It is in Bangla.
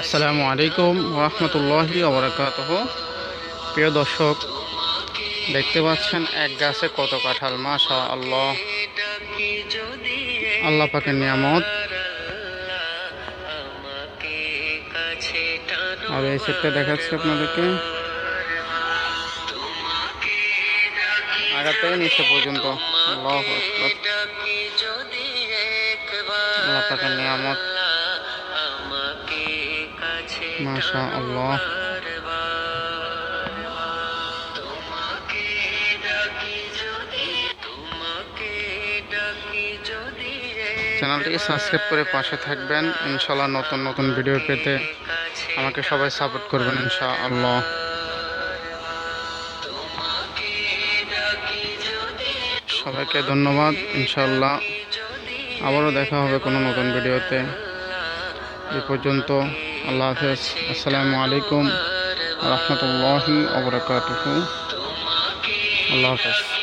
আসসালামু আলাইকুম রহমতুল্লাহি ওবরাকাত প্রিয় দর্শক, দেখতে পাচ্ছেন এক গাছে কত কাঁঠাল মাশা আল্লাহ আল্লাহ পাকের নিয়ামত। আর এই সেটটা দেখাচ্ছি আপনাদেরকে। আগা থেকে নিচে পর্যন্ত। আল্লাহ। আল্লাহ পাকের নিয়ামত। মাশা আল্লাহ চ্যানেলটিকে সাবস্ক্রাইব করে পাশে থাকবেন। ইনশাল্লাহ নতুন নতুন ভিডিও পেতে আমাকে সবাই সাপোর্ট করবেন ইনশা আল্লাহ সবাইকে ধন্যবাদ। ইনশাল্লাহ আবারও দেখা হবে কোনো নতুন ভিডিওতে। এ পর্যন্ত আল্লাহ হাফেজ আসসালামু আলাইকুম রহমতুল্লাহি ওবরাকাতুহু আল্লাহ হাফেজ